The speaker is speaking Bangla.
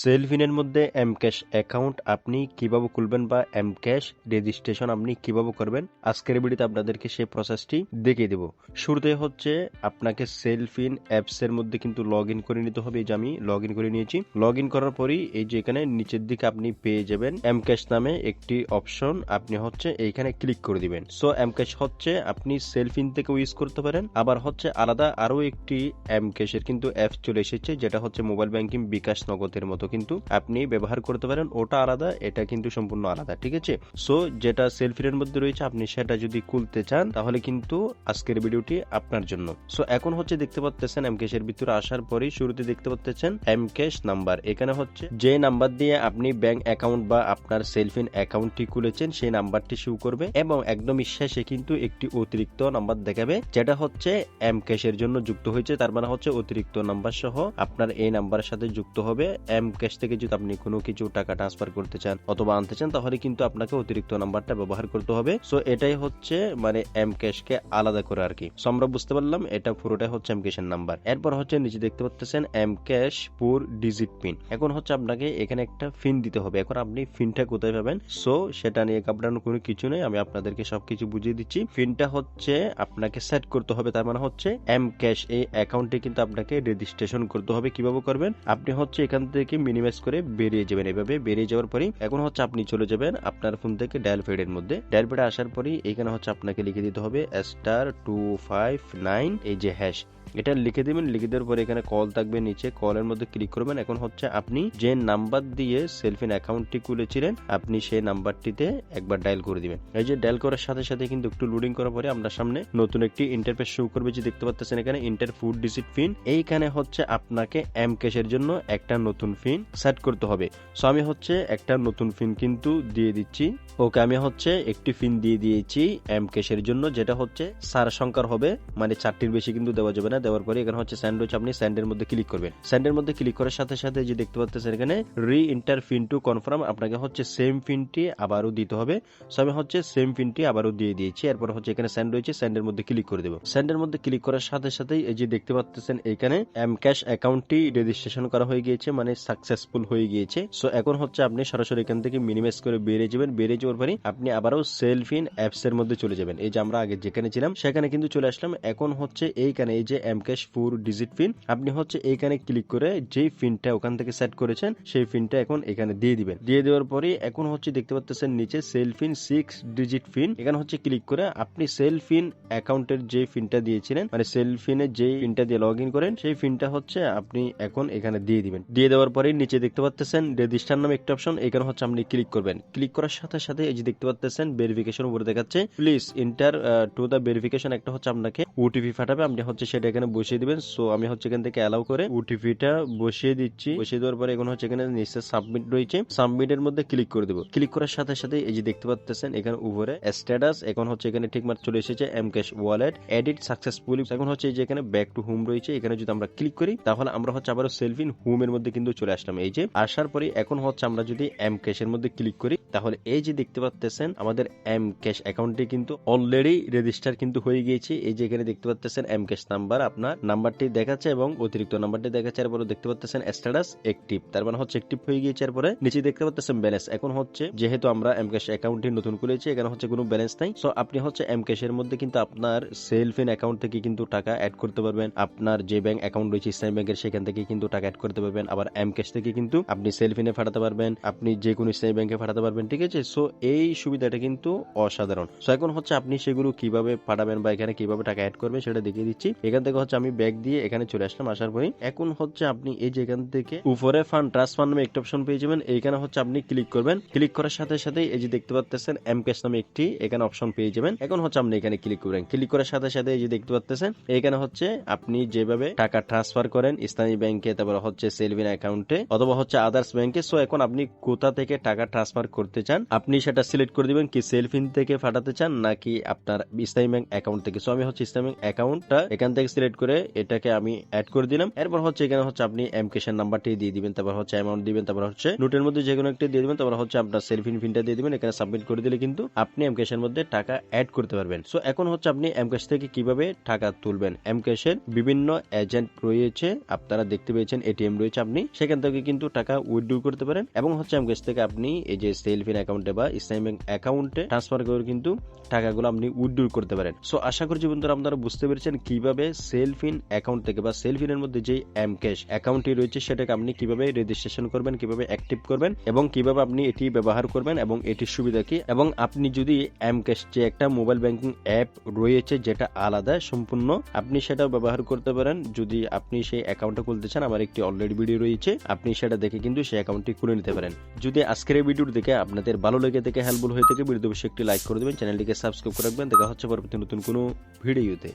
সেলফিনের মধ্যে এম ক্যাশ অ্যাকাউন্ট আপনি কীভাবে খুলবেন বা এম ক্যাশ রেজিস্ট্রেশন আপনি কীভাবে করবেন, আজকের ভিডিওতে আপনাদেরকে সেই প্রসেসটি দেখিয়ে দেব। শুরুতে হচ্ছে আপনাকে সেলফিন অ্যাপস এর মধ্যে কিন্তু লগ ইন করে নিতে হবে। এই যে আমি লগ ইন করে নিয়েছি। লগ ইন করার পরই এই যে এখানে নিচের দিকে আপনি পেয়ে যাবেন এম ক্যাশ নামে একটি অপশন আপনি হচ্ছে এইখানে ক্লিক করে দিবেন। সো এম ক্যাশ হচ্ছে আপনি সেলফিন থেকে ইউজ করতে পারেন। আবার হচ্ছে আলাদা আরও একটি এম ক্যাশের কিন্তু অ্যাপ চলে এসেছে, যেটা হচ্ছে মোবাইল ব্যাংকিং বিকাশ নগদের মতো। কিন্তু আপনি ব্যবহার করতে পারেন। ওটা আলাদা, এটা কিন্তু সম্পূর্ণ আলাদা, ঠিক আছে? সো যেটা সেলফিনের মধ্যে রয়েছে, আপনি সেটা যদি খুলতে চান, তাহলে কিন্তু আজকের ভিডিওটি আপনার জন্য। সো এখন হচ্ছে দেখতে পাচ্ছেন এম ক্যাশের ভিতরে আসার পরেই শুরুতে দেখতে পাচ্ছেন এম ক্যাশ নাম্বার। এখানে হচ্ছে যে নাম্বার দিয়ে আপনি ব্যাংক অ্যাকাউন্ট বা আপনার সেলফিন অ্যাকাউন্টটি খুলেছেন, সেই নাম্বারটি শো করবে এবং একদম শেষে কিন্তু একটি অতিরিক্ত নাম্বার দেখাবে, যেটা হচ্ছে এম ক্যাশের জন্য যুক্ত হয়েছে। তার মানে হচ্ছে অতিরিক্ত নাম্বার সহ আপনার এই নাম্বারের সাথে যুক্ত হবে এম ক্যাশ থেকে যদি আপনি কোনো কিছু টাকা ট্রান্সফার করতে চান অথবা আনতে চান, তাহলে কিন্তু আপনাকে অতিরিক্ত নাম্বারটা ব্যবহার করতে হবে। সো এটাই হচ্ছে মানে এম ক্যাশকে আলাদা করে আর কি। সো আমরা বুঝতে পারলাম এটা পুরোটাই হচ্ছে এম ক্যাশের নাম্বার। এরপর হচ্ছে নিচে দেখতে পাচ্ছেন M cash four digit pin এখন হচ্ছে আপনাকে এখানে একটা ফিন দিতে হবে। এখন আপনি ফিনটা কোথায় পাবেন? সো সেটা নিয়ে ঘাবড়ানোর কোনো কিছু নেই। আমি আপনাদেরকে সবকিছু বুঝিয়ে দিচ্ছি। ফিনটা হচ্ছে আপনাকে সেট করতে হবে। তার মানে হচ্ছে এম ক্যাশ এই অ্যাকাউন্টে কিন্তু আপনাকে রেজিস্ট্রেশন করতে হবে। কীভাবে করবেন? আপনি হচ্ছে এখান থেকে মিনিমাইজ করে বেরিয়ে যাবেন। এভাবে বেরিয়ে যাওয়ার পরে এখন হচ্ছে আপনি চলে যাবেন আপনার ফোন থেকে ডায়াল ফেডের মধ্যে। ডায়াল ফেড আসার পরে এখানে হচ্ছে আপনাকে লিখে দিতে হবে স্টার টু ফাইভ নাইন এই যে হ্যাশ এটা লিখে দিবেন, লিখে দেওয়ার পরে এখানে কল থাকবে নিচে কলের মধ্যে ক্লিক করবেন। এখন হচ্ছে আপনি যে নাম্বার দিয়ে সেলফিন অ্যাকাউন্টটি খুলেছিলেন, আপনি সেই নাম্বারটিতে একবার ডায়াল করে দিবেন। এই যে ডায়াল করার সাথে সাথে কিন্তু একটু লোডিং করার পরে আমরা সামনে নতুন একটি ইন্টারফেস শো করবে, যে দেখতে পাচ্ছেন এখানে ইন্টার ফুড ডিজিট পিন এইখানে হচ্ছে আপনাকে এম ক্যাশের জন্য একটা নতুন পিন সেট করতে হবে। সো আমি হচ্ছে একটা নতুন পিন কিন্তু দিয়ে দিচ্ছি। ওকে আমি হচ্ছে একটি পিন দিয়ে দিয়েছি এম ক্যাশের জন্য, যেটা হচ্ছে সার সংখ্যার হবে মানে চারটির বেশি কিন্তু দেওয়া যাবে না। দেওয়ার পরে এখানে হচ্ছে স্যান্ড হচ্ছে আপনি স্যান্ডের মধ্যে ক্লিক করবেন। স্যান্ডের মধ্যে ক্লিক করার সাথে সাথে যে দেখতে পাচ্ছেন এখানে রি ইন্টার ফিন টু কনফার্ম আপনাকে হচ্ছে সেম ফিনটি আবারও দিতে হবে। সো আমি হচ্ছে সেম ফিনটি আবারও দিয়ে দিয়েছি। এরপর হচ্ছে এখানে স্যান্ড রয়েছে স্যান্ডের মধ্যে ক্লিক করে দেবো। স্যান্ডের মধ্যে ক্লিক করার সাথে সাথেই এই যে দেখতে পাচ্ছেন এখানে এম ক্যাশ অ্যাকাউন্টটি রেজিস্ট্রেশন করা হয়ে গিয়েছে মানে সাকসেসফুল হয়ে গিয়েছে। সো এখন হচ্ছে আপনি সরাসরি এখান থেকে মিনিমাইজ করে বেরিয়ে যাবেন। বেরিয়ে যাওয়ার পরে আপনি আবারও সেলফিন অ্যাপস এর মধ্যে চলে যাবেন। এই যে আমরা আগে যেখানে ছিলাম, সেখানে কিন্তু চলে আসলাম। এখন হচ্ছে এইখানে এই যে M cash four digit pin আপনি হচ্ছে এইখানে ক্লিক করে যেই পিনটা ওখান থেকে সেট করেছেন, সেই পিনটা এখন এখানে দিয়ে দিবেন। দিয়ে দেওয়ার পরে এখন হচ্ছে দেখতে পাচ্ছেন নিচে সেলফিন সিক্স ডিজিট পিন এখানে হচ্ছে ক্লিক করে আপনি সেলফিন অ্যাকাউন্টের যে পিনটা দিয়েছিলেন মানে সেলফিনে যে পিনটা দিয়ে লগ ইন করেন, সেই পিনটা হচ্ছে আপনি এখন এখানে দিয়ে দিবেন। দিয়ে দেওয়ার পরে নিচে দেখতে পাচ্ছেন রেজিস্টার নামে একটা অপশন এখানে হচ্ছে আপনি ক্লিক করবেন। ক্লিক করার সাথে সাথে এই যে দেখতে পাচ্ছেন ভেরিফিকেশন উপরে দেখাচ্ছে। Please enter to the verification একটা হচ্ছে আপনাকে ওটিপি ফাটাবে আপনি হচ্ছে সেটা এখানে বসিয়ে দিবেন। সো আমি হচ্ছে এখান থেকে অ্যালাউ করে ওটিপিটা বসিয়ে দিচ্ছি। বসিয়ে দেওয়ার পরে এখন হচ্ছে এখানে নিচে সাবমিট রয়েছে। সাবমিটের মধ্যে ক্লিক করে দেবো। ক্লিক করার সাথে সাথে এই যে দেখতে পাচ্ছেন, এখানে উপরে স্ট্যাটাস এখন হচ্ছে এখানে ঠিকমার চলে এসেছে M cash wallet edit successfully এখন হচ্ছে যে এখানে ব্যাক টু হোম রয়েছে। এখানে যদি আমরা ক্লিক করি, তাহলে আমরা হচ্ছে আবার সেলফিন হোম এর মধ্যে কিন্তু চলে আসলাম। এই যে, আসার পরে এখন হচ্ছে আমরা যদি এম ক্যাশের মধ্যে ক্লিক করি তাহলে এই যে দেখতে পাচ্ছেন আমাদের এম ক্যাশ অ্যাকাউন্টটি কিন্তু অলরেডি রেজিস্টার কিন্তু হয়ে গিয়েছে। এই যে এখানে দেখতে পাচ্ছেন এম ক্যাশ নাম্বার আপনার নাম্বারটি দেখাচ্ছে এবং অতিরিক্ত নাম্বারটি দেখাচ্ছে। এরপরে দেখতে পাচ্ছেন স্ট্যাটাস অ্যাক্টিভ তার মানে হচ্ছে অ্যাক্টিভ হয়ে গিয়েছে। এরপরে নিচে দেখতে পাচ্ছেন ব্যালেন্স এখন হচ্ছে, যেহেতু আমরা এম ক্যাশ অ্যাকাউন্টটি নতুন খুলেছি এখানে হচ্ছে কোনো ব্যালেন্স নাই। সো আপনি হচ্ছে এম ক্যাশের মধ্যে কিন্তু আপনার সেলফিন অ্যাকাউন্ট থেকে কিন্তু টাকা অ্যাড করতে পারবেন। আপনার যে ব্যাংক অ্যাকাউন্ট রয়েছে, ইসলামী ব্যাংকের, সেখান থেকে কিন্তু টাকা অ্যাড করতে পারবেন। আবার এম ক্যাশ থেকে কিন্তু আপনি সেলফিনে ফাটাতে পারবেন। আপনি যে কোনো ইসলামী ব্যাংকে ফাটাতে পারবেন। ঠিক আছে? সো এই সুবিধাটা কিন্তু অসাধারণ। সো এখন হচ্ছে আপনি সেগুলো কীভাবে পাঠাবেন বা এখানে কীভাবে টাকা অ্যাড করবেন সেটা দেখিয়ে দিচ্ছি। এখান থেকে হচ্ছে আমি ব্যাগ দিয়ে এখানে চলে আসলাম, আসার পরে এখন হচ্ছে আপনি এই যে এখান থেকে উপরে ফান্ড ট্রান্সফার নামে একটা অপশন পেয়ে যাবেন। এইখানে হচ্ছে আপনি ক্লিক করবেন। ক্লিক করার সাথে সাথে এই যে দেখতে পাচ্ছেন এম ক্যাশ নামে একটি এখানে অপশন পেয়ে যাবেন। এখন হচ্ছে আপনি এখানে ক্লিক করবেন। ক্লিক করার সাথে সাথে এই যে দেখতে পাচ্ছেন এখানে হচ্ছে আপনি যেভাবে টাকা ট্রান্সফার করেন ইসলামী ব্যাংকে, তারপর হচ্ছে সেলভিন অ্যাকাউন্টে অথবা হচ্ছে আদার্স ব্যাংকে। সো এখন আপনি কোথা থেকে টাকা ট্রান্সফার করতে করতে চান, আপনি সেটা সিলেক্ট করে দিবেন কি সেলফিন থেকে ফাটাতে চান নাকি আপনার ইসলামী ব্যাংক অ্যাকাউন্ট থেকে। সো আমি হচ্ছে ইসলামী ব্যাংক অ্যাকাউন্টটা এখান থেকে সিলেক্ট করে এটাকে আমি অ্যাড করে দিলাম। এরপর হচ্ছে এখানে হচ্ছে আপনি এম ক্যাশের নাম্বারটি দিয়ে দিবেন, তারপর হচ্ছে অ্যামাউন্ট দিবেন, তারপর হচ্ছে নোটের মধ্যে যে কোনো একটা দিয়ে দিবেন, তারপর হচ্ছে আপনার সেলফিন ফিনটা দিয়ে দিবেন। এখানে সাবমিট করে দিলে কিন্তু আপনি এম ক্যাশের মধ্যে টাকা অ্যাড করতে পারবেন। সো এখন হচ্ছে আপনি এম ক্যাশ থেকে কীভাবে টাকা তুলবেন? এম ক্যাশের বিভিন্ন এজেন্ট রয়েছে, আপনারা দেখতে পেয়েছেন এটিএম রয়েছে, আপনি সেখান থেকে কিন্তু টাকা উইথড্র করতে পারেন। এবং হচ্ছে এম ক্যাশ থেকে আপনি এই যে সেলফিন অ্যাকাউন্টে বা ইসলামী ব্যাংক অ্যাকাউন্টে ট্রান্সফার করে কিন্তু টাকাগুলো আপনি উইথড্র করতে পারেন। সো আশা করছি বন্ধুরা আপনারা বুঝতে পেরেছেন কীভাবে সেলফ ইন অ্যাকাউন্ট থেকে বা সেলফিনের মধ্যে যে এম ক্যাশ অ্যাকাউন্টটি রয়েছে, সেটাকে আপনি কীভাবে রেজিস্ট্রেশন করবেন, কীভাবে অ্যাক্টিভ করবেন এবং কীভাবে আপনি এটি ব্যবহার করবেন এবং এটির সুবিধা কি? এবং আপনি যদি এম ক্যাশ যে একটা মোবাইল ব্যাংকিং অ্যাপ রয়েছে, যেটা আলাদা, সম্পূর্ণ, আপনি সেটা ব্যবহার করতে পারেন। যদি আপনি সেই অ্যাকাউন্টটা খুলতে চান, আমার একটি অলরেডি ভিডিও রয়েছে, আপনি সেটা দেখে কিন্তু সেই অ্যাকাউন্টটি খুলে নিতে পারেন। যদি আজকের এই দেখে আপনাদের ভালো লেগে থেকে হেল্পফুল হয়ে থাকে ভিডিও অবশ্যই একটি লাইক করে দেবেন চ্যানেলটিকে সাবস্ক্রাইব করে রাখবেন। দেখা হচ্ছে পরবর্তী নতুন কোনো ভিডিওতে।